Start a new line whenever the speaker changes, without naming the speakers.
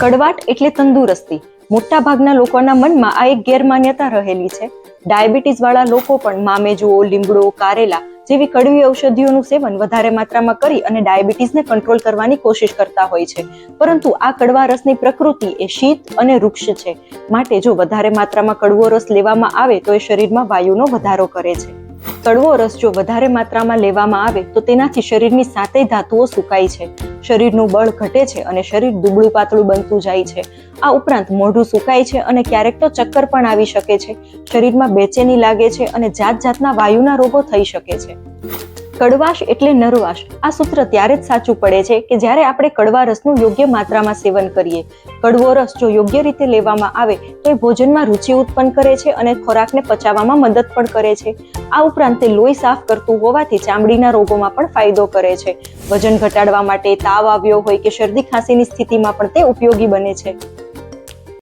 કડવાટ એટલે તંદુરસ્તી. મોટા ભાગના લોકોના મનમાં આ એક ગેરમાન્યતા રહેલી છે. ડાયાબિટીસ વાળા લોકો પણ મામેજુઓ, લીમડો, કારેલા જેવી કડવી ઔષધિઓનું સેવન વધારે માત્રામાં કરી અને ડાયાબિટીસને કંટ્રોલ કરવાની કોશિશ કરતા હોય છે. પરંતુ આ કડવા રસની પ્રકૃતિ એ શીત અને વૃક્ષ છે. માટે જો વધારે માત્રામાં કડવો રસ લેવામાં આવે તો એ શરીરમાં વાયુનો વધારો કરે છે. કડવો રસ જો વધારે માત્રામાં લેવામાં આવે, તો તેનાથી શરીરની સાતેય ધાતુઓ સુકાય છે. શરીરનું બળ ઘટે છે અને શરીર દુબળું પાતળું બનતું જાય છે. આ ઉપરાંત મોઢું સુકાય છે અને ક્યારેક તો ચક્કર પણ આવી શકે છે. શરીરમાં બેચેની લાગે છે અને જાત જાતના વાયુના રોગો થઈ શકે છે. કડવાશ એટલે નરવાશ. આ સૂત્ર ત્યારે જ સાચું પડે છે કે જ્યારે આપણે કડવા રસનું યોગ્ય માત્રામાં સેવન કરીએ. કડવો રસ જો યોગ્ય રીતે લેવામાં આવે, તો એ ભોજનમાં રુચિ ઉત્પન્ન કરે છે અને ખોરાકને પચાવવામાં મદદ પણ કરે છે. આ ઉપરાંત તે લોહી સાફ કરતું હોવાથી ચામડીના રોગોમાં પણ ફાયદો કરે છે. વજન ઘટાડવા માટે તાવ આવ્યો હોય કે શરદી ખાંસીની સ્થિતિમાં પણ તે ઉપયોગી બને છે.